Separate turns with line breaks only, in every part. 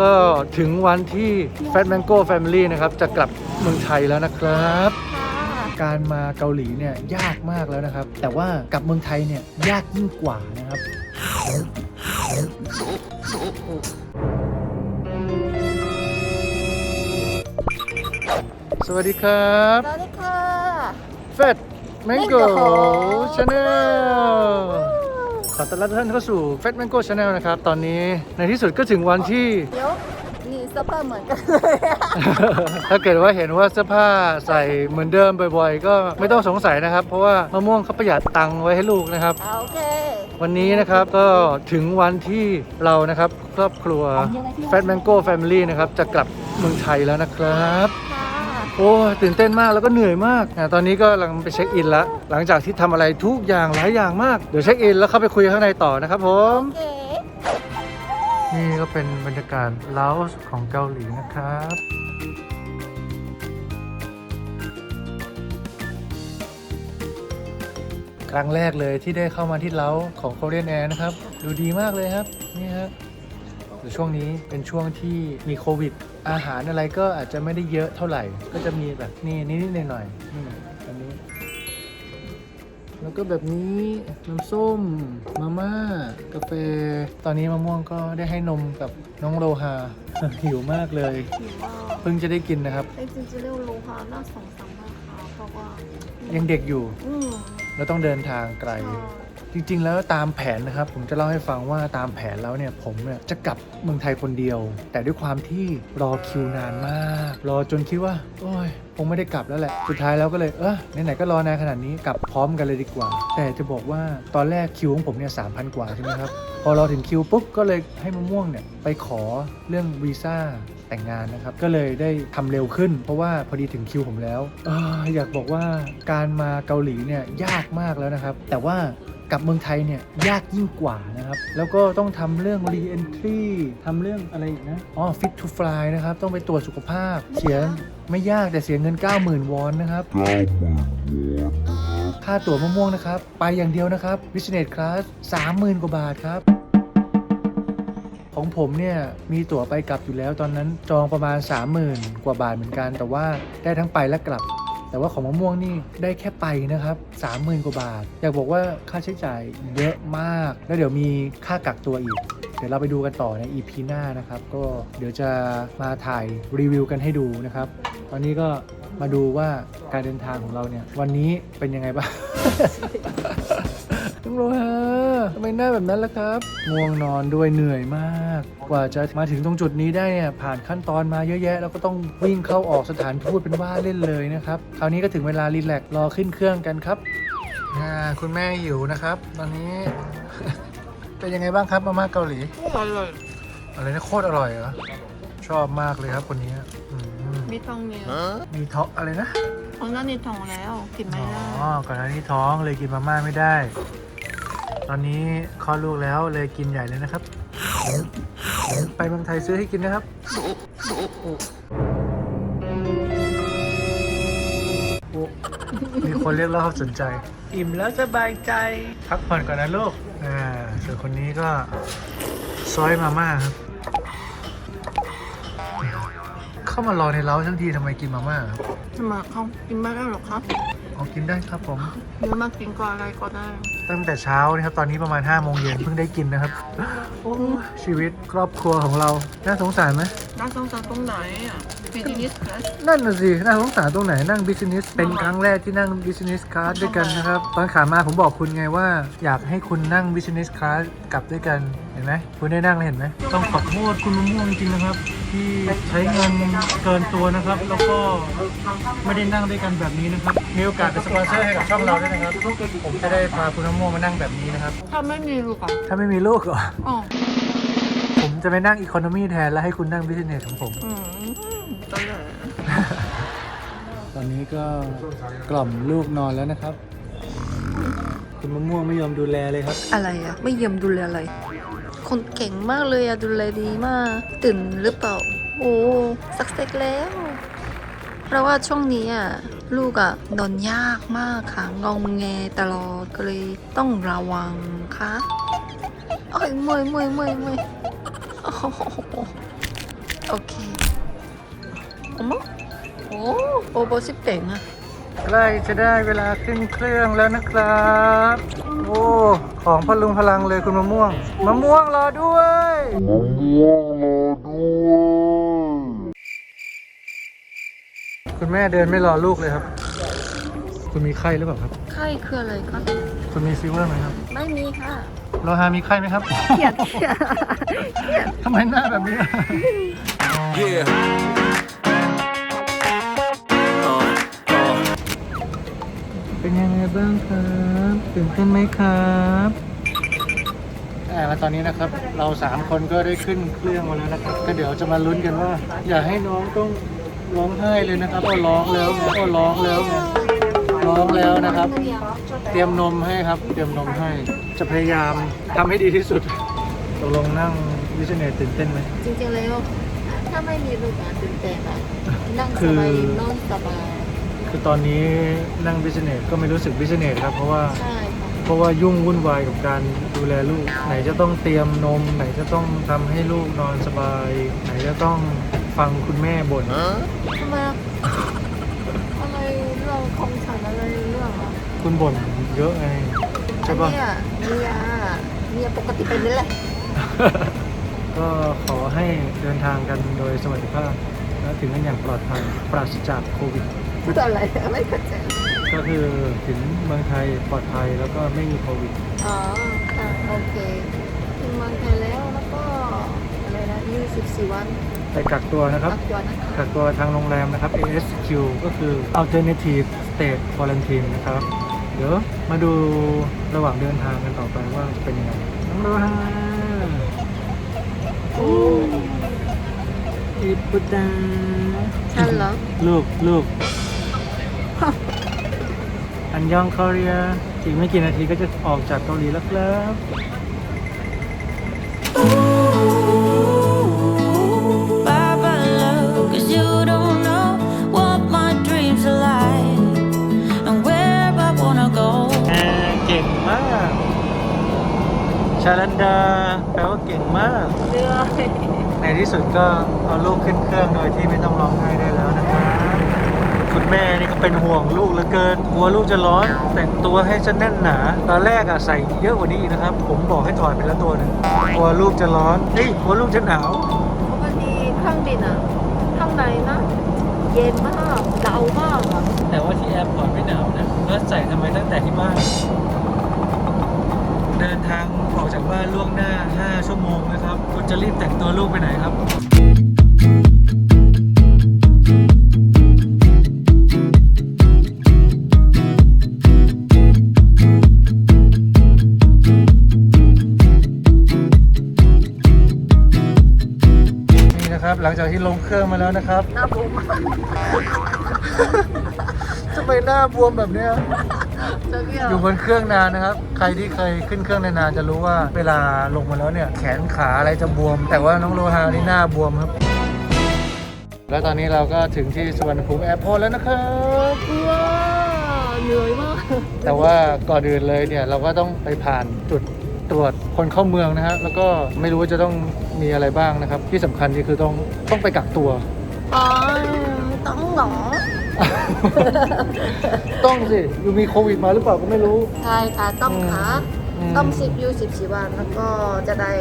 ก็ถึงวันที่ Fat Mango Family นะครับ จะกลับเมืองไทยแล้วนะครับ การมาเกาหลีเนี่ยยากมากแล้วนะครับ แต่ว่ากลับเมืองไทยเนี่ยยากยิ่งกว่านะครับ สวัสดีครับ
สวัสดีค่ะ
Fat Mango
Mango
Channel ขอต้อนรับทุกท่านเข้าสู่ Fat Mango Channel นะครับ ตอนนี้ในที่สุดก็ถึงวันที่
เดี๋ยวนี่เสื้อผ้าเหมือนกันเลยอะ
ถ้าเกิดว่าเห็นว่าเสื้อผ้าใส่เหมือนเดิมบ่อยๆ ก็ไม่ต้องสงสัยนะครับ เพราะว่ามะม่วงเขาประหยัดตังค์ไว้ให้ลูกนะครับ
เอาโอเค
วันนี้นะครับก็ถึงวันที่เรานะครับครอบครัว Fat Mango Family นะครับจะกลับเมืองไทยแล้วนะครับ
ค่ะ
โอ้ยตื่นเต้นมากแล้วก็เหนื่อยมากอะตอนนี้ก็กำลังไปเช็คอินแล้วหลังจากที่ทำอะไรทุกอย่างหลายอย่างมาก เดี๋ยวเช็คอินแล้วเข้าไปคุยข้างในต่อนะครับผม
โอเค
นี่ก็เป็นบรรยากาศลาวส์ของเกาหลีนะครับครั้งแรกเลยที่ได้เข้ามาที่เล้าของ Korean Air นะครับ ดูดีมากเลยครับ นี่ฮะแต่ช่วงนี้เป็นช่วงที่มีโควิด อาหารอะไรก็อาจจะไม่ได้เยอะเท่าไหร่ ก็จะมีแบบนี่นิดๆหน่อยๆนี่อันนี้ แล้วก็แบบนี้น้ำส้ม มาม่า กาแฟ ตอนนี้มะม่วงก็ได้ให้นมกับน้องโลหะหิวมากเลย
ถือว่า
เพิ่งจะได้กินนะครับ
ไอ้จริงๆเรียกรู้ค่ะน่าสงสารมากค่ะเพราะว่า
ยังเด็กอยู่
อืม
แล้วต้องเดินทางไกล
ใช่
จริงๆ แล้วตามแผนนะครับ ผมจะเล่าให้ฟังว่าตามแผนแล้วเนี่ยผมเนี่ยจะกลับเมืองไทยคนเดียว แต่ด้วยความที่รอคิวนานมาก รอจนคิดว่า โอ้ยคงไม่ได้กลับแล้วแหละ สุดท้ายแล้วก็เลย เออไหนๆก็รอนานขนาดนี้กลับพร้อมกันเลยดีกว่า แต่จะบอกว่าตอนแรกคิวของผมเนี่ยสามพันกว่าใช่ไหมครับ พอเราถึงคิวปุ๊บก็เลยให้มะม่วงเนี่ยไปขอเรื่องวีซ่าแต่งงานนะครับ ก็เลยได้ทำเร็วขึ้น เพราะว่าพอดีถึงคิวผมแล้วอออยากบอกว่าการมาเกาหลีเนี่ยยากมากแล้วนะครับ แต่ว่า กลับเมืองไทยเนี่ยยากยิ่งกว่านะครับ แล้วก็ต้องทำเรื่อง re-entry ทำเรื่องอะไรอีกนะ อ๋อ fit to fly นะครับ ต้องไปตรวจสุขภาพ เสียไม่ยากแต่เสียเงิน 90,000 วอนนะครับ ค่าตั๋วมะม่วงนะครับ ไปอย่างเดียวนะครับ business class 30,000 กว่าบาทครับของผมเนี่ยมีตั๋วไปกลับอยู่แล้วตอนนั้นจองประมาณ 30,000 กว่าบาทเหมือนกัน แต่ว่าได้ทั้งไปและกลับ แต่ว่าของมะม่วงนี่ได้แค่ไปนะครับ 30,000 กว่าบาท อยากบอกว่าค่าใช้จ่ายเยอะมาก แล้วเดี๋ยวมีค่ากักตัวอีก เดี๋ยวเราไปดูกันต่อใน EP หน้านะครับ ก็เดี๋ยวจะมาถ่ายรีวิวกันให้ดูนะครับ ตอนนี้ก็มาดูว่าการเดินทางของเราเนี่ยวันนี้เป็นยังไงบ้างน้องโรฮา ทำไมหน้าแบบนั้นล่ะครับ ง่วงนอนด้วยเหนื่อยมาก กว่าจะมาถึงตรงจุดนี้ได้เนี่ยผ่านขั้นตอนมาเยอะแยะ แล้วก็ต้องวิ่งเข้าออกสถานทูตเป็นว่าเล่นเลยนะครับ คราวนี้ก็ถึงเวลารีแลกซ์รอขึ้นเครื่องกันครับอ่าคุณแม่หิวนะครับ ตอนนี้ เป็นยังไงบ้างครับมาม่าเกาหลี
อร่อย
อะไรนะโคตรอร่อยเหรอ ชอบมากเลยครับคนนี้อืม
มีทองเนี่ย
มีท้องอะไรนะ
ของนั่นนี่ทองแล้ว กินไม่
อ๋อ
ได้
ก่อนหน้านี้ท้องเลยกินมาม่าไม่ได้ต อนนี้คลอดลูกแล้วเลยกินใหญ่เลยนะครับ ไปเมืองไทยซื้อให้กินนะครับโอ้มีคนเรียกร้องความสนใจ อิ่มแล้วสบายใจพักผ่อนก่อนนะลูกอ่าส่วนคนนี้ก็ซอยมาม่าครับ เข้ามารอในเล้าทั้งทีทำไมกินมาม่าครับ
จะมาเขากินไม่ได้หรอครับ
เอากินได้ครับผม
หรือมากินก็อะไรก็ได้
ตั้งแต่เช้านะครับ ตอนนี้ประมาณ5้าโมงเย็นเพิ่งได้กินนะครับ โอ้ชีวิตครอบครัวของเรา น่าสงสารไหม
น่าสงสารตรงไหนอะบิสนิสคลาส
นั่นน่ะสิ น่าสงสารตรงไหนนั่งบิสเนสเป็นครั้งแรกที่นั่งบิสเนสคลาสด้วยกันนะครับ ตอนขามาผมบอกคุณไงว่า อยากให้คุณนั่งบิสเนสคลาสกลับด้วยกัน เห็นไหม คุณได้นั่งแล้วเห็นไหม ต้องขอโทษคุณมะม่วงจริงๆนะครับ ที่ใช้เงินเกินตัวนะครับ แล้วก็ไม่ได้นั่งด้วยกันแบบนี้นะครับ มีโอกาสเป็นสปอนเซอร์ให้กับช่องเราด้วยนะครับ ผมจะได้พาคุณมะม่วงมานั่งแบบนี้นะครับ
ถ้าไม่มีลูกอะ
ถ้าไม่มีลูกเหรอ
อ๋อ
ผมจะไปนั่งอีโคโนมีแทนแล้วให้คุณนั่งบิสเนสของผม
อืมตลก
ตอนนี้ก็กล่อมลูกนอนแล้วนะครับ คุณมะม่วงไม่ยอมดูแลเลยครับ
อะไรอะไม่เยี่ยมดูแลอะไร คนเก่งมากเลยอะดูแลดีมาก ตื่นหรือเปล่า โอ้สักเซกแล้ว เพราะว่าช่วงนี้อะลูกอะนอนยากมากค่ะ งองแงตลอดก็เลยต้องระวังค่ะโอ้ยเมื่อยเมื่อยเมื่อยเมื่อยโอ้โหโอเคอมโอ้โอโบสิเป่งอะ
ใกล้จะได้เวลาขึ้นเครื่องแล้วนะครับ โอ้ ของพลุงพลังเลยคุณมะม่วงมะม่วงรอด้วยคุณแม่เดินไม่รอลูกเลยครับ คุณมีไข้หรือเปล่าครับ
ไข้คืออะไรคะ
คุณมีฟีเวอร์ไหมครับ
ไม่มีค่ะ
โลหามีไข้ไหมครับ
เขียดเขียด
ทำไมหน้าแบบนี้
Yeah.
บ้างครับตื่นเต้นไหมครับอ่าแล้วตอนนี้นะครับ เราสามคนก็ได้ขึ้นเครื่องมาแล้วนะครับ ก็เดี๋ยวจะมาลุ้นกันว่า อย่าให้น้องต้องร้องไห้เลยนะครับก็ร้องแล้วไงก็ร้องแล้วไงร้องแล้วนะครับ เตรียมนมให้ครับ เตรียมนมให้ จะพยายามทำให้ดีที่สุดตกลงนั่งวิชเนตตื่นเต้นไหม
จริงๆแล้วถ้าไม่มีลูกอะตื่นเต้นอะนั่ง
คื
ส
อ
บายนอนสบาย
คือตอนนี้นั่งวิชเนตก็ไม่รู้สึกวิชเนตครับ เพราะว่า
ใช่ค่ะ
เพราะว่ายุ่งวุ่นวายกับการดูแลลูก ไหนจะต้องเตรียมนม ไหนจะต้องทำให้ลูกนอนสบาย ไหนจะต้องฟังคุณแม่บ่น
ทำไมอะอะไรเรื่องของฉันอะไรเรื่องอะ
คุณบ่นเยอะไงใช่ปะ
เนี่ยเมียเมียปกติเป็นนี่แหละ
ก็ขอให้เดินทางกันโดยสวัสดิภาพ และถึงกันอย่างปลอดภัยปราศจากโควิด
พูดอะไรอะไรกันจ๊ะ
ก็คือถึงเมืองไทยปลอดภัยแล้วก็ไม่มีโควิด
อ๋อค่ะโอเคถึงเมืองไทยแล้วแล้วก็อะไรนะ24 วัน
ไปกักตัวนะครับ
กักตัวนะคะ
กักตัวทางโรงแรมนะครับ ASQ ก็คือ Alternative State Quarantine นะครับ เดี๋ยวมาดูระหว่างเดินทางกันต่อไปว่าจะเป็นยังไงน้องโรฮาโอ้อิปุตา
ฉันเหรอ
ลูกลูก อันยองเกาหลีอีกไม่กี่นาทีก็จะออกจากเกาหลีแล้วครับ
Bye bye love, cause you don't know what my dreams are like and where I wanna go.
แอร์เก่งมาก ชาลันดาแปลว่าเก่งมาก
เรือ
ในที่สุดก็เอาลูกขึ้นเครื่องโดยที่ไม่ต้องร้องไห้ได้แล้วนะครับ คุณแม่นี่ก็เป็นห่วงลูกเหลือเกินกลัวลูกจะร้อน แต่งตัวให้จะแน่นหนา ตอนแรกอะใส่เยอะกว่านี้อีกนะครับ ผมบอกให้ถอดไปแล้วตัวหนึงกลัวลูกจะร้อนเฮ้ยกลัวลูกจะหนาว
ปกติเครื่องบินอะข้างในนะเย็นมากหนาวมากอะ
แต่ว่าที่แอร์พอร์ตไม่หนาวนะแล้วใส่ทำไมตั้งแต่ที่บ้าน เดินทางออกจากบ้านล่วงหน้า 5 ชั่วโมงนะครับ คุณจะรีบแต่งตัวลูกไปไหนครับ หลังจากที่ลงเครื่องมาแล้วนะครับ
หน้าผม
ทำไมหน้าบวมแบบเนี้ย
จะเกี่ยว
อยู่บนเครื่องนานนะครับ ใครที่เคยขึ้นเครื่องนานๆจะรู้ว่าเวลาลงมาแล้วเนี่ย แขนขาอะไรจะบวม แต่ว่าน้องโลหานี่หน้าบวมครับ แล้วตอนนี้เราก็ถึงที่สุวรรณภูมิแอร์พอร์ตแล้วนะครับ
ว้าวเหนื่อยมาก
แต่ว่าก่อนอื่นเลยเนี่ยเราก็ต้องไปผ่านจุดตรวจคนเข้าเมืองนะฮะแล้วก็ไม่รู้ว่าจะต้อง มีอะไรบ้างนะครับ ที่สำคัญนี่คือต้องต้องไปกักตัว
อ๋อ ต้องเหรอ
ต้องสิอยู่มีโควิดมาหรือเปล่าก็ไม่รู้
ใช่ค่ะ ต้องค่ะ
อืม
ต้องสิบยูสิบสี่วันแล้วก็จะได้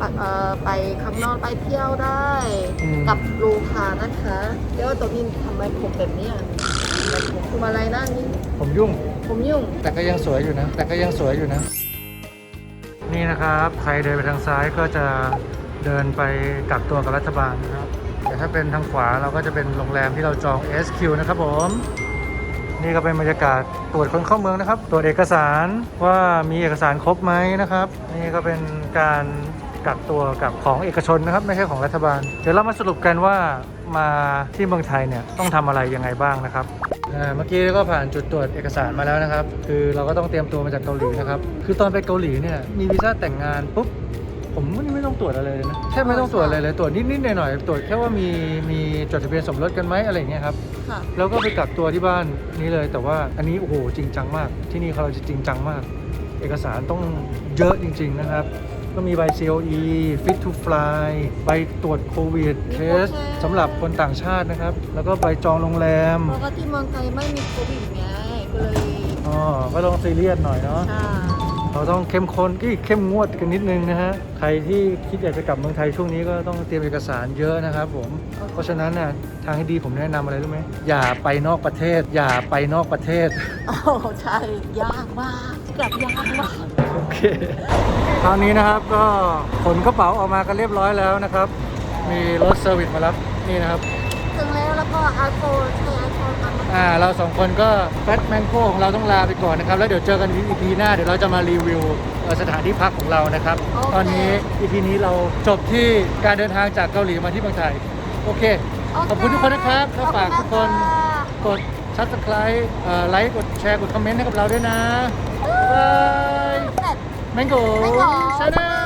ปะเอ่อไปข้างนอกไปเที่ยวได้
อืม
กับลูกค้านะคะเดี๋ยวตัวนี้ทำไมผมแบบเนี้ยผมทำอะไรนะนี่
ผมยุ่ง
ผมยุ่ง
แต่ก็ยังสวยอยู่นะ แต่ก็ยังสวยอยู่นะ นี่นะครับ ใครเดินไปทางซ้ายก็จะเดินไปกักตัวกับรัฐบาลนะครับแต่ถ้าเป็นทางขวาเราก็จะเป็นโรงแรมที่เราจอง SQ นะครับผม นี่ก็เป็นบรรยากาศตรวจคนเข้าเมืองนะครับ ตรวจเอกสารว่ามีเอกสารครบไหมนะครับ นี่ก็เป็นการกักตัวกับของเอกชนนะครับ ไม่ใช่ของรัฐบาล เดี๋ยวเรามาสรุปกันว่ามาที่เมืองไทยเนี่ยต้องทำอะไรยังไงบ้างนะครับ อ่าเมื่อกี้ก็ผ่านจุดตรวจเอกสารมาแล้วนะครับ คือเราก็ต้องเตรียมตัวมาจากเกาหลีนะครับ คือตอนไปเกาหลีเนี่ยมีวีซ่าแต่งงานปุ๊บผมไม่ต้องตรวจอะไรเลยนะแค่ไม่ต้องตรวจอะไรเลยตรวจนิดๆหน่อยๆตรวจแค่ว่ามีมีจดทะเบียนสมรสกันไหมอะไรอย่างเงี้ยครับ
ค่ะ
แล้วก็ไปกักตัวที่บ้านนี้เลย แต่ว่าอันนี้โอ้โหจริงจังมาก ที่นี่เขาจะจริงจังมาก เอกสารต้องเยอะจริง ๆนะครับ ก็มีใบ COE Fit to Fly ใบตรวจโควิดเทสสำหรับคนต่างชาตินะครับ แล้วก็ใบจองโรงแรม
เพราะว่าที่เมืองไทยไม่มีโควิดไงก็เลย
อ๋อก็ต้องซีเรียสหน่อยเนาะ
ใช่
เราต้องเข้มข้นก็เข้มงวดกันนิดนึงนะฮะ ใครที่คิดอยากจะกลับเมืองไทยช่วงนี้ก็ต้องเตรียมเอกสารเยอะนะครับผม เพราะฉะนั้นน่ะทางที่ดีผมแนะนำอะไรรู้ไหมอย่าไปนอกประเทศ อย่าไปนอกประเทศ
โอ้ใช่ ยากมากกลับยากมาก
โอเคคราวนี้นะครับก็ขนกระเป๋าออกมากันเรียบร้อยแล้วนะครับ มีรถเซอร์วิสมารับนี่นะครับ
ถึงแล้วแล้ว ก็ไอโฟนใช้ไอโฟนมา
อ่าเราสองคนก็แฟตแมงโก้ของเราต้องลาไปก่อนนะครับ แล้วเดี๋ยวเจอกันอีพีหน้าเดี๋ยวเราจะมารีวิวเอ่อสถานที่พักของเรานะครับ ตอนนี้อีพีนี้เราจบที่การเดินทางจากเกาหลีมาที่เมืองไทย โอเค ขอบคุณทุกคนนะครับแล้วฝากทุกคนกด subscribe เอ่อไลค์กดแชร์กดคอมเมนต์ให้กับเราด้วยนะบ๊ายบาย
เสร็จ
แมงโก้
Mango
ชาแนล